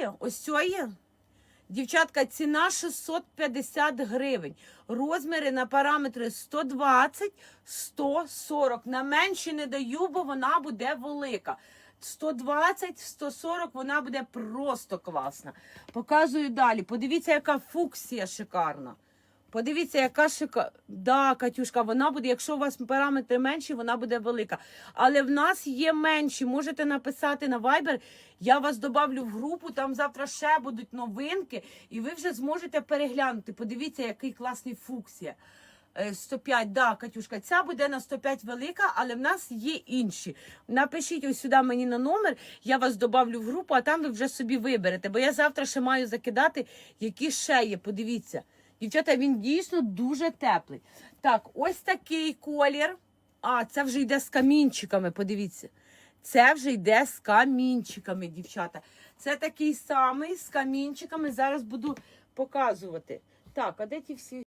цієї, ось цієї. Дівчатка, ціна 650 гривень. Розміри на параметри 120, 140. На менші не даю, бо вона буде велика. 120, 140, вона буде просто класна. Показую далі. Подивіться, яка фуксія шикарна. Подивіться, яка шика. Да, Катюшка, вона буде, якщо у вас параметри менші, вона буде велика. Але в нас є менші. Можете написати на Viber. Я вас добавлю в групу, там завтра ще будуть новинки, і ви вже зможете переглянути. Подивіться, який класний фуксія. Е, 105, да, Катюшка, ця буде на 105 велика, але в нас є інші. Напишіть ось сюди мені на номер, я вас добавлю в групу, а там ви вже собі виберете. Бо я завтра ще маю закидати, які ще є. Подивіться. Дівчата, він дійсно дуже теплий. Так, ось такий колір. А, це вже йде з камінчиками, подивіться. Це вже йде з камінчиками, дівчата. Це такий самий з камінчиками. Зараз буду показувати. Так, а де ті всі?